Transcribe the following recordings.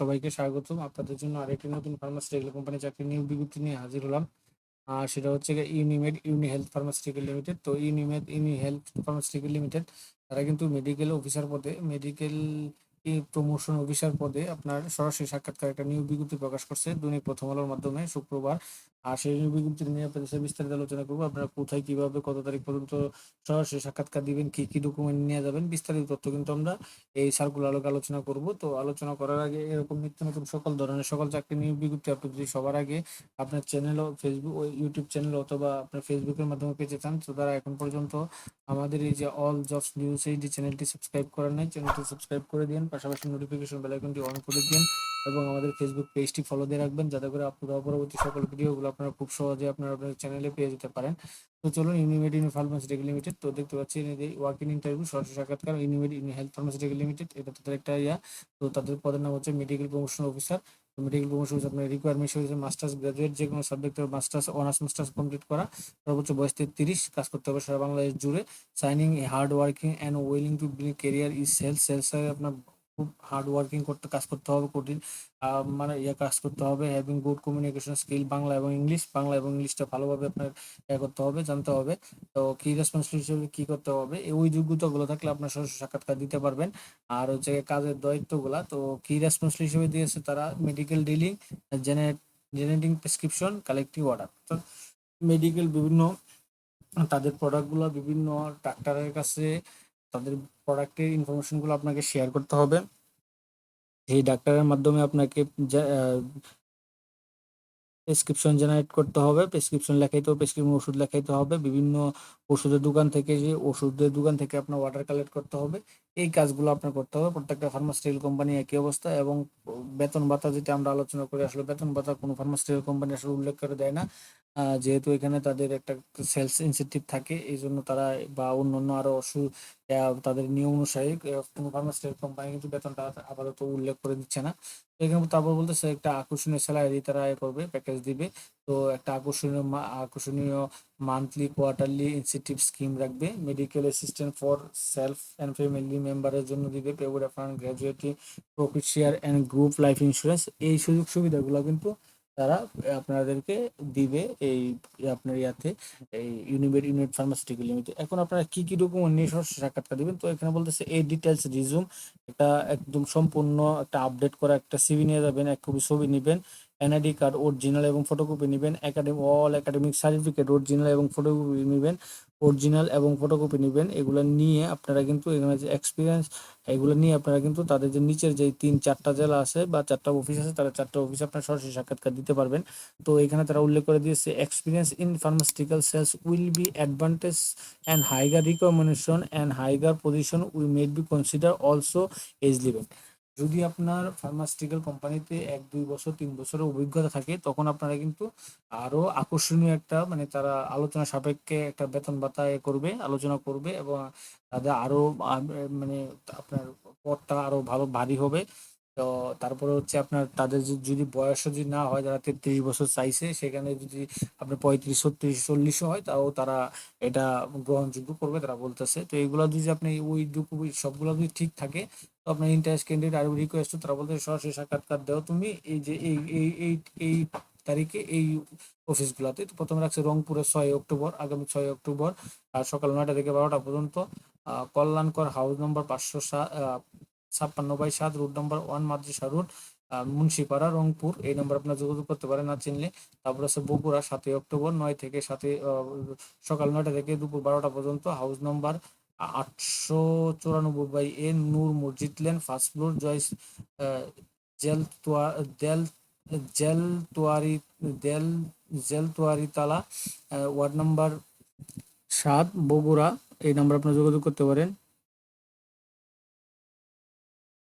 সবাইকে স্বাগতম। আপনাদের জন্য আরেকটি নতুন ফার্মাসিউটিক্যাল কোম্পানি চাকরি নিয়োগ বিজ্ঞপ্তি নিয়ে হাজির হলাম। আর সেটা হচ্ছে Unimed Uni Health pharmaceutical limited তো Unimed Uni Health pharmaceutical limited তারা কিন্তু মেডিকেল অফিসার পদে মেডিকেল প্রমোশন অফিসার পদে আপনার সরাসরি সাক্ষাৎকার একটা নিয়োগ বিজ্ঞপ্তি প্রকাশ করছে। দৈনিক প্রথম আলোর মাধ্যমে শুক্রবার আর সেই বিজ্ঞপ্তি নিয়ে আপনাদের সাথে বিস্তারিত আলোচনা করব। আপনারা কোথায়, কীভাবে, কত তারিখ পর্যন্ত সরাসরি সাক্ষাৎকার দিবেন, কি কি ডকুমেন্ট নিয়ে যাবেন, বিস্তারিত তথ্য কিন্তু আমরা এই সার্কুলার আলোকে আলোচনা করব। তো আলোচনা করার আগে এরকম নিত্য নতুন সকল ধরনের সকল চাকরি নিয়োগ বিজ্ঞপ্তি আপনি যদি সবার আগে আপনার চ্যানেল ফেসবুক ইউটিউব চ্যানেল অথবা আপনার ফেসবুকের মাধ্যমে পেতে চান, তো তারা এখন পর্যন্ত আমাদের এই যে অল জবস নিউজ এই যে চ্যানেলটি সাবস্ক্রাইব করার নাই চ্যানেলটি সাবস্ক্রাইব করে দিন পাশাপাশি নোটিফিকেশন বেল আইকনটি অন করে দিন এবং আমাদের ফেসবুক পেজটি ফলো দিয়ে রাখবেন, যাতে করে আপনারা পরবর্তী সকল ভিডিওগুলো আপনারা খুব সহজে আপনারা আপনার চ্যানেলে পেয়ে যেতে পারেন। তো চলুন ইউনিমেড ইউনি ফার্মাসিউটিক্যাল লিমিটেড তো দেখতে পাচ্ছি ওয়ার্কিং ইন্টারভিউ সরাসরি সাক্ষাৎকার Unimed Uni Health pharmaceutical limited এটা তাদের একটা ইয়া। তো তাদের পদের নাম হচ্ছে medical promotion officer medical promotion আপনার রিকোয়ারমেন্ট হচ্ছে মাস্টার্স গ্রাজুয়েট যে কোনো সাবজেক্টের মাস্টার্স অনার্স মাস্টার্স কমপ্লিট করা। সর্বোচ্চ বয়স তেত্রিশ, কাজ করতে হবে সারা বাংলাদেশ জুড়ে। Shining hard working and willing to build career is sales সেলসে আপনার খুব হার্ড ওয়ার্কিং করতে, কাজ করতে হবে কঠিন। মানে ইয়ে কাজ করতে হবে having good communication skill Bangla এবং ইংলিশ। বাংলা এবং ইংলিশটা ভালোভাবে আপনার ইয়ে করতে হবে, জানতে হবে। তো কি রেসপন্সিবিলিটি হিসেবে কি করতে হবে ওই যোগ্যতাগুলো থাকলে আপনার সরাসরি সাক্ষাৎকার দিতে পারবেন। আর হচ্ছে কাজের দায়িত্বগুলা, তো কি রেসপন্সিবিলিটি হিসেবে দিয়েছে তারা medical dealing generate generating prescription collective order তো মেডিকেল বিভিন্ন, তাদের প্রোডাক্টগুলো বিভিন্ন ডাক্তারের কাছে তাদের প্রোডাক্টের ইনফরমেশনগুলো আপনাকে শেয়ার করতে হবে। এই ডাক্তারের মাধ্যমে আপনাকে প্রেসক্রিপশন জেনারেট করতে হবে। প্রেসক্রিপশন লেখাইতে হবে প্রেসক্রিপশন ওষুধ লেখাইতে হবে। বিভিন্ন ওষুধের দোকান থেকে যে ওষুধের দোকান থেকে আপনার ওয়াটার কালেক্ট করতে হবে। এই কাজগুলো আপনার করতে হবে। প্রত্যেকটা ফার্মাসিউটিক্যাল কোম্পানি একই অবস্থা এবং বেতন ভাতা যেটা আমরা আলোচনা করি, আসলে বেতন ভাতা কোনো ফার্মাসিউটিক্যাল কোম্পানি আসলে উল্লেখ করে দেয় না। যেহেতু এখানে তাদের একটা সেলস ইনসেন্টিভ থাকে এই জন্য তারা বা অন্যান্য আরও অসু তাদের নিয়ম অনুসারে কোনো ফার্মাসিউটিক্যাল কোম্পানি কিন্তু বেতনটা আপাতত উল্লেখ করে দিচ্ছে না। এখানে তারপর বলতেছে, একটা আকর্ষণীয় স্যালারি তারা করবে প্যাকেজ দিবে। তো একটা আকর্ষণীয় আকর্ষণীয় মান্থলি কোয়ার্টারলি ইনসেন্টিভ স্কিম রাখবে। Medical assistant for self and family মেম্বারের জন্য দিবে। Paid অ্যাফার্ন gratuity profit share and group life insurance এই সুযোগ সুবিধাগুলো কিন্তু তারা আপনাদেরকে দিবে এই আপনার ইয়াতে, এই ইউনিভেট ইউনিট ফার্মাসিউটিক্যাল লিমিটেড এখন আপনারা কি কি ডকুমেন্ট নিয়ে সরাসরি সাক্ষাৎকার দিবেন? তো এখানে বলতেছে, এই ডিটেলস রিজুম একটা একদম সম্পূর্ণ একটা আপডেট করা একটা সিভি নিয়ে যাবেন, এক কপি ছবি নেবেন। এনআইডি কার্ড অরিজিনাল এবং ফটোকপি নেবেন academy all academic certificate original এবং ফটোকপি নেবেন অরিজিনাল এবং ফটোকপি নেবেন, এগুলো নিয়ে আপনারা কিন্তু এখানে যে এক্সপিরিয়েন্স এগুলো নিয়ে আপনারা কিন্তু তাদের যে নিচের যে তিন, চারটা জেলা আছে বা চারটা অফিস আছে, তারা চারটা অফিসে আপনার সরাসরি সাক্ষাৎকার দিতে পারবেন। তো এখানে তারা উল্লেখ করে দিয়েছে experience in pharmaceutical sales will be advantage and higher recommendation and higher position we may be consider also age limit যদি আপনার ফার্মাসিউটিক্যাল কোম্পানিতে এক, দুই বছর, তিন বছরের অভিজ্ঞতা থাকে, তখন আপনারা কিন্তু আরও আকর্ষণীয় একটা মানে তারা আলোচনা সাপেক্ষে একটা বেতন ভাতা করবে, আলোচনা করবে এবং তাদের আরও মানে আপনার পথটা আরও ভালো, ভারী হবে। তো তারপরে হচ্ছে আপনার তাদের যদি বয়স যদি না হয় যারা তেত্রিশ বছর চাইছে, সেখানে যদি আপনার পঁয়ত্রিশ, ছত্রিশ, চল্লিশও হয়, তাও তারা এটা গ্রহণযোগ্য করবে, তারা বলতেছে। তো এগুলো যদি আপনি ওই সবগুলো যদি ঠিক থাকে, তো আপনার ইন্টারেস্ট ক্যান্ডিডেট আর রিকোয়েস্ট তারা বলতে সরাসরি সাক্ষাৎকার দাও তুমি, এই যে এই এই এই তারিখে এই অফিসগুলোতে তো প্রথমে রাখছে রংপুরে ছয় অক্টোবর, আগামী ছয় অক্টোবর, আর সকাল নয়টা থেকে বারোটা পর্যন্ত কল্যাণকর হাউস নম্বর পাঁচশো ছাপ্পান্ন বাই সাত রুট নম্বর ওয়ান মাদ্রাসা রোড মুন্সিপাড়া, রংপুর। এই নম্বর আপনার যোগাযোগ করতে পারেন, না চিনলে। তারপর আছে বগুড়া, সাতই অক্টোবর, নয় থেকে সাতই সকাল নয়টা থেকে দুপুর বারোটা পর্যন্ত। হাউস নম্বর আটশো চুরানব্বই by a Noor Masjid lane first floor joys জেল তোয়া দেল জেল তোয়ারি দেল জেল তোয়ারি তালা ওয়ার্ড নাম্বার সাত, বগুড়া। এই নাম্বার আপনার যোগাযোগ করতে পারেন।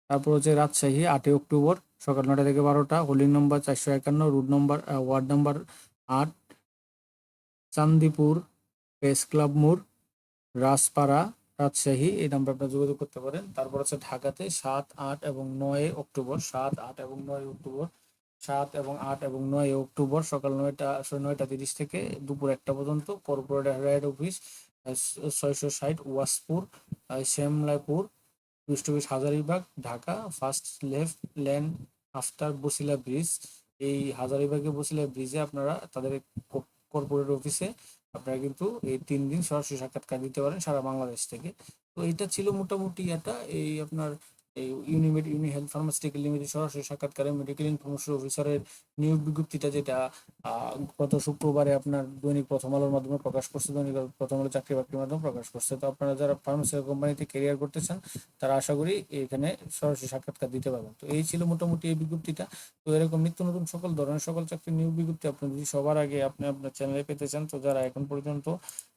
তারপর হচ্ছে রাজশাহী, আটই অক্টোবর সকাল নটা থেকে বারোটা। হোল্ডিং নম্বর চারশো একান্ন রুট নম্বর ওয়ার্ড নম্বর আট। চান্দিপুর প্রেস ক্লাব মোড়, রাজপাড়া, রাজশাহী, এই নাম্বার আপনার যোগাযোগ করতে পারেন। তারপর আছে ঢাকাতে সাত, আট এবং নয় অক্টোবর, সাত, আট এবং নয় অক্টোবর, সাত এবং আট এবং নয় অক্টোবর সকাল নয়টা নয়টা তিরিশ থেকে দুপুর একটা পর্যন্ত। কর্পোরেট হেড অফিস ছয়শো ষাট, Washpur Shyamalapur office Hazaribagh Dhaka first left land after Bosila bridge এই হাজারিবাগে বসিলা ব্রিজে আপনারা তাদের কর্পোরেট অফিসে আপনারা কিন্তু এই তিন দিন সরাসরি সাক্ষাৎকার দিতে পারেন সারা বাংলাদেশ থেকে। তো এটা ছিল মোটামুটি একটা এই আপনার এই Unimed Uni Health pharmaceutical limited সরাসরি সাক্ষাৎকারে মেডিকেল ইনফরমেশন অফিসারের নিয়োগ বিজ্ঞপ্তিটা যেটা গত শুক্রবারে আপনার দৈনিক প্রথম আলোর মাধ্যমে প্রকাশ করছে, দৈনিক প্রথম আলো চাকরি বাকরির মাধ্যমে প্রকাশ করছে। তো আপনারা যারা ফার্মাসিউটিক্যাল কোম্পানিতে ক্যারিয়ার করতে চান, তারা আশা করি এখানে সরাসরি সাক্ষাৎকার দিতে পারবেন। তো এই ছিল মোটামুটি এই বিজ্ঞপ্তিটা। তো এরকম নিত্য নতুন সকল ধরনের সকল চাকরির নিয়োগ বিজ্ঞপ্তি আপনি যদি সবার আগে আপনি আপনার চ্যানেলে পেতে চান, তো যারা এখন পর্যন্ত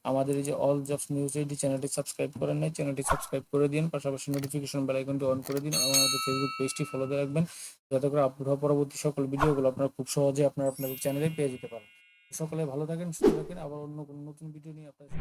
আমাদের এই যে অল জবস নিউজ এইডি চ্যানেলটি সাবস্ক্রাইব করেন নাই চ্যানেলটি সাবস্ক্রাইব করে দিন। পাশাপাশি নোটিফিকেশন বেল আইকনটি অন করে দিন। এবং আমাদের ফেসবুক পেজটি ফলো দিয়ে রাখবেন। যাতে করে আপলোড হওয়া পরবর্তী সকল ভিডিওগুলো আপনারা খুব সহজে আপনার আপনাদের চ্যানেলে পেয়ে যেতে পারেন। সকলে ভালো থাকেন, সুস্থ থাকেন। আবার অন্য কোনো নতুন ভিডিও নিয়ে আপনাদের